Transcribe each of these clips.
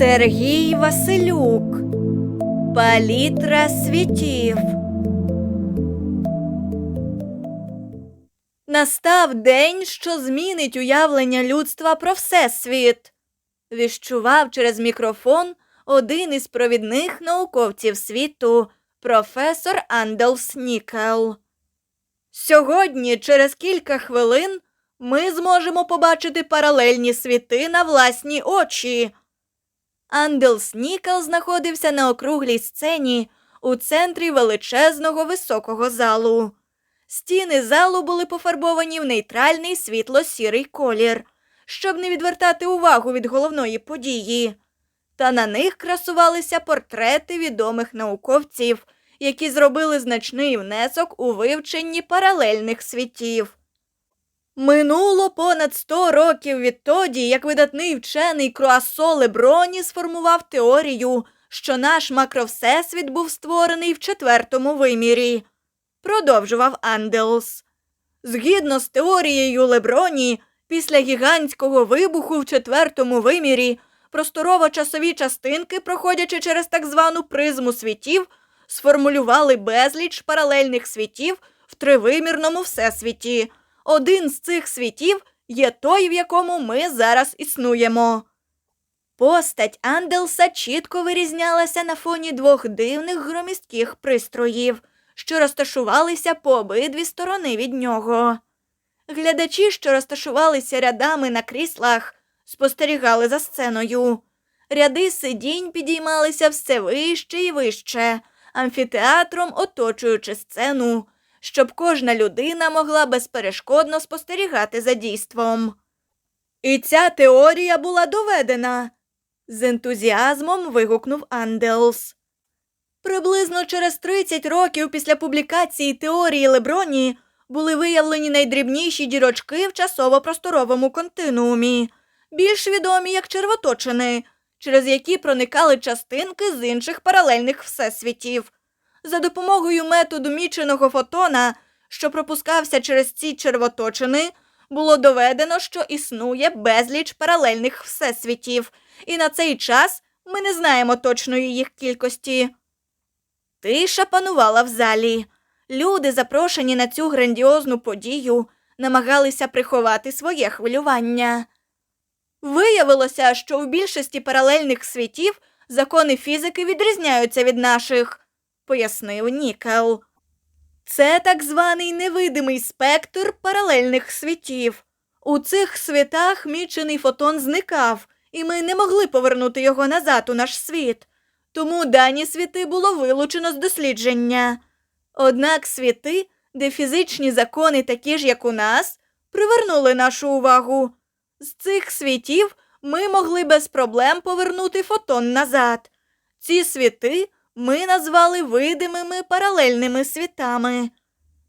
Сергій Василюк. Палітра світів. Настав день, що змінить уявлення людства про всесвіт. Віщував через мікрофон один із провідних науковців світу, професор Анделс Нікел. Сьогодні, через кілька хвилин, ми зможемо побачити паралельні світи на власні очі. Анделс Нікел знаходився на округлій сцені у центрі величезного високого залу. Стіни залу були пофарбовані в нейтральний світло-сірий колір, щоб не відвертати увагу від головної події. Та на них красувалися портрети відомих науковців, які зробили значний внесок у вивченні паралельних світів. Минуло понад 100 років відтоді, як видатний вчений Круасо Леброні сформував теорію, що наш макровсесвіт був створений в четвертому вимірі. Продовжував Анделс. Згідно з теорією Леброні, після гігантського вибуху в четвертому вимірі просторово-часові частинки, проходячи через так звану призму світів, сформулювали безліч паралельних світів в тривимірному всесвіті. Один з цих світів є той, в якому ми зараз існуємо. Постать Анделса чітко вирізнялася на фоні двох дивних громістких пристроїв, що розташувалися по обидві сторони від нього. Глядачі, що розташувалися рядами на кріслах, спостерігали за сценою. Ряди сидінь підіймалися все вище і вище, амфітеатром оточуючи сцену, щоб кожна людина могла безперешкодно спостерігати за дійством. І ця теорія була доведена. З ентузіазмом вигукнув Анделс. Приблизно через 30 років після публікації теорії Леброні були виявлені найдрібніші дірочки в часово-просторовому континуумі, більш відомі як червоточини, через які проникали частинки з інших паралельних всесвітів. За допомогою методу міченого фотона, що пропускався через ці червоточини, було доведено, що існує безліч паралельних всесвітів, і на цей час ми не знаємо точної їх кількості. Тиша панувала в залі. Люди, запрошені на цю грандіозну подію, намагалися приховати своє хвилювання. Виявилося, що у більшості паралельних світів закони фізики відрізняються від наших, пояснив Нікел. Це так званий невидимий спектр паралельних світів. У цих світах мічений фотон зникав, і ми не могли повернути його назад у наш світ. Тому дані світи було вилучено з дослідження. Однак світи, де фізичні закони такі ж, як у нас, привернули нашу увагу. З цих світів ми могли без проблем повернути фотон назад. Ці світи ми назвали видимими паралельними світами.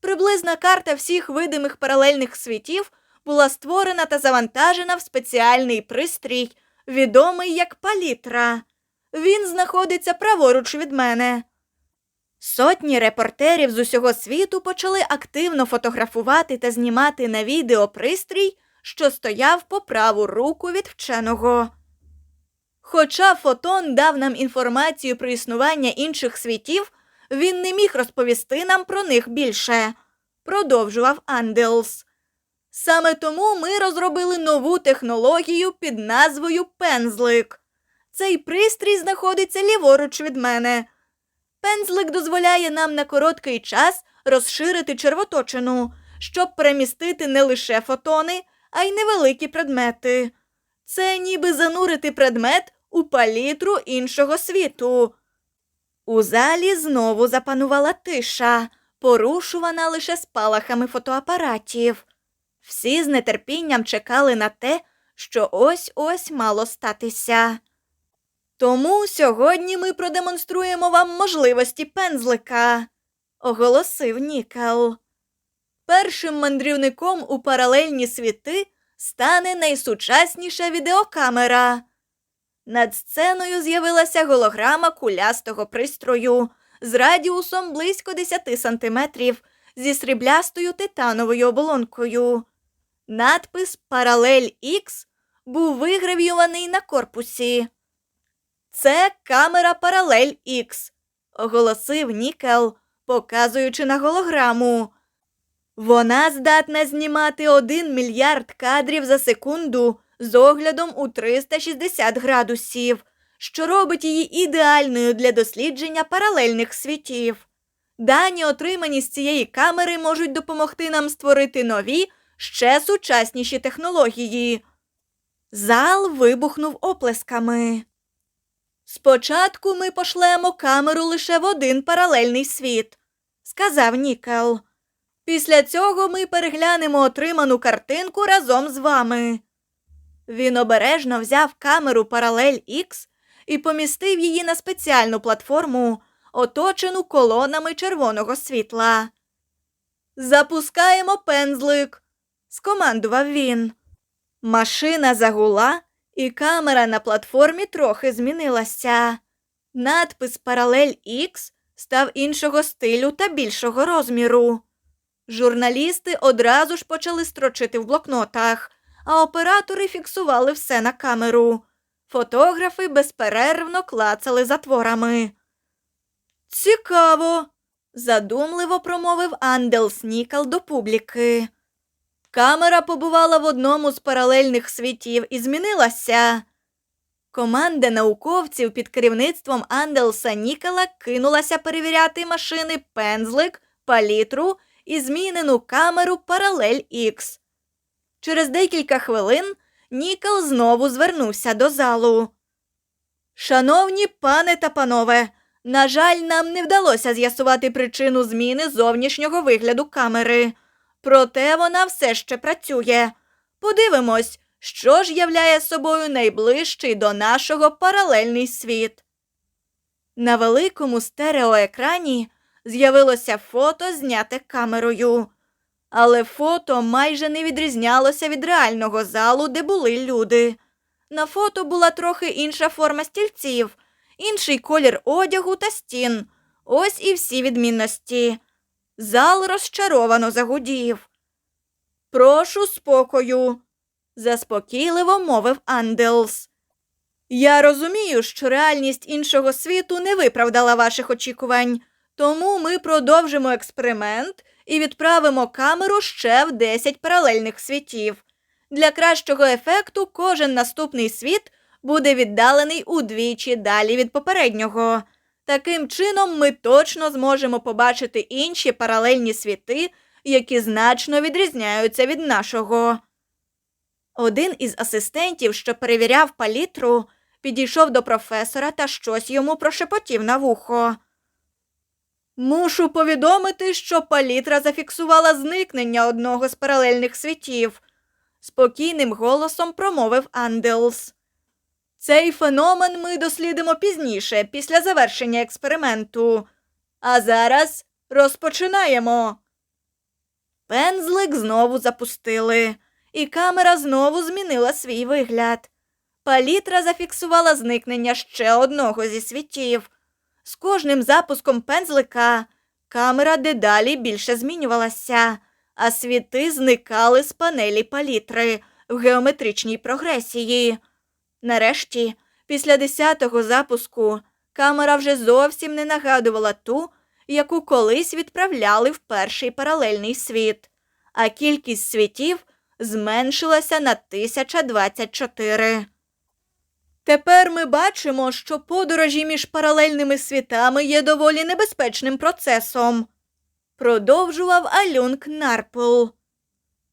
Приблизна карта всіх видимих паралельних світів була створена та завантажена в спеціальний пристрій, відомий як палітра. Він знаходиться праворуч від мене. Сотні репортерів з усього світу почали активно фотографувати та знімати на відео пристрій, що стояв по праву руку від вченого. Хоча фотон дав нам інформацію про існування інших світів, він не міг розповісти нам про них більше, продовжував Анделс. Саме тому ми розробили нову технологію під назвою пензлик. Цей пристрій знаходиться ліворуч від мене. Пензлик дозволяє нам на короткий час розширити червоточину, щоб перемістити не лише фотони, а й невеликі предмети. Це ніби занурити предмет у палітру іншого світу. У залі знову запанувала тиша, порушувана лише спалахами фотоапаратів. Всі з нетерпінням чекали на те, що ось ось мало статися. Тому сьогодні ми продемонструємо вам можливості пензлика, оголосив Нікел. Першим мандрівником у паралельні світи стане найсучасніша відеокамера. Над сценою з'явилася голограма кулястого пристрою з радіусом близько 10 сантиметрів зі сріблястою титановою оболонкою. Надпис Паралель Х був вигравіюваний на корпусі. Це камера Паралель X, оголосив Нікел, показуючи на голограму. Вона здатна знімати 1 мільярд кадрів за секунду з оглядом у 360 градусів, що робить її ідеальною для дослідження паралельних світів. Дані, отримані з цієї камери, можуть допомогти нам створити нові, ще сучасніші технології. Зал вибухнув оплесками. Спочатку ми пошлемо камеру лише в один паралельний світ, сказав Нікел. Після цього ми переглянемо отриману картинку разом з вами. Він обережно взяв камеру Паралель X і помістив її на спеціальну платформу, оточену колонами червоного світла. Запускаємо пензлик, скомандував він. Машина загула, і камера на платформі трохи змінилася. Надпис Паралель X став іншого стилю та більшого розміру. Журналісти одразу ж почали строчити в блокнотах, а оператори фіксували все на камеру. Фотографи безперервно клацали затворами. Цікаво, задумливо промовив Андел Нікал до публіки. Камера побувала в одному з паралельних світів і змінилася. Команда науковців під керівництвом Анделса Нікала кинулася перевіряти машини пензлик, палітру і змінену камеру Паралель X. Через декілька хвилин Нікал знову звернувся до залу. Шановні пане та панове, на жаль, нам не вдалося з'ясувати причину зміни зовнішнього вигляду камери. Проте вона все ще працює. Подивимось, що ж являє собою найближчий до нашого паралельний світ. На великому стереоекрані з'явилося фото, зняте камерою. Але фото майже не відрізнялося від реального залу, де були люди. На фото була трохи інша форма стільців, інший колір одягу та стін. Ось і всі відмінності. Зал розчаровано загудів. Прошу спокою, заспокійливо мовив Анделс. Я розумію, що реальність іншого світу не виправдала ваших очікувань, тому ми продовжимо експеримент і відправимо камеру ще в 10 паралельних світів. Для кращого ефекту кожен наступний світ буде віддалений удвічі далі від попереднього. Таким чином, ми точно зможемо побачити інші паралельні світи, які значно відрізняються від нашого. Один із асистентів, що перевіряв палітру, підійшов до професора та щось йому прошепотів на вухо. Мушу повідомити, що палітра зафіксувала зникнення одного з паралельних світів, спокійним голосом промовив Анделс. Цей феномен ми дослідимо пізніше, після завершення експерименту. А зараз розпочинаємо. Пензлик знову запустили, і камера знову змінила свій вигляд. Палітра зафіксувала зникнення ще одного зі світів. З кожним запуском пензлика камера дедалі більше змінювалася, а світи зникали з панелі палітри в геометричній прогресії. Нарешті, після десятого запуску, камера вже зовсім не нагадувала ту, яку колись відправляли в перший паралельний світ, а кількість світів зменшилася на 1024. Тепер ми бачимо, що подорожі між паралельними світами є доволі небезпечним процесом, продовжував Алюнг Нарпл.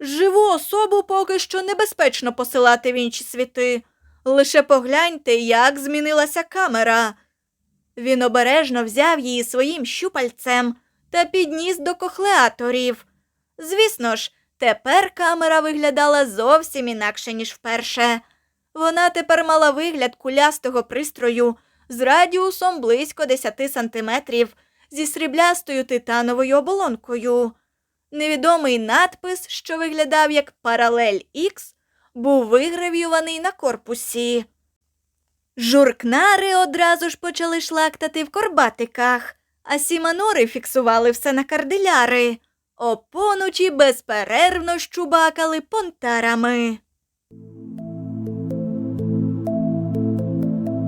Живу особу поки що небезпечно посилати в інші світи. Лише погляньте, як змінилася камера. Він обережно взяв її своїм щупальцем та підніс до кохлеаторів. Звісно ж, тепер камера виглядала зовсім інакше, ніж вперше. Вона тепер мала вигляд кулястого пристрою з радіусом близько 10 сантиметрів зі сріблястою титановою оболонкою. Невідомий надпис, що виглядав як паралель X, був вигравіюваний на корпусі. Журкнари одразу ж почали шлактати в корбатиках, а сіманори фіксували все на карделяри. Опонучі безперервно щубакали понтарами.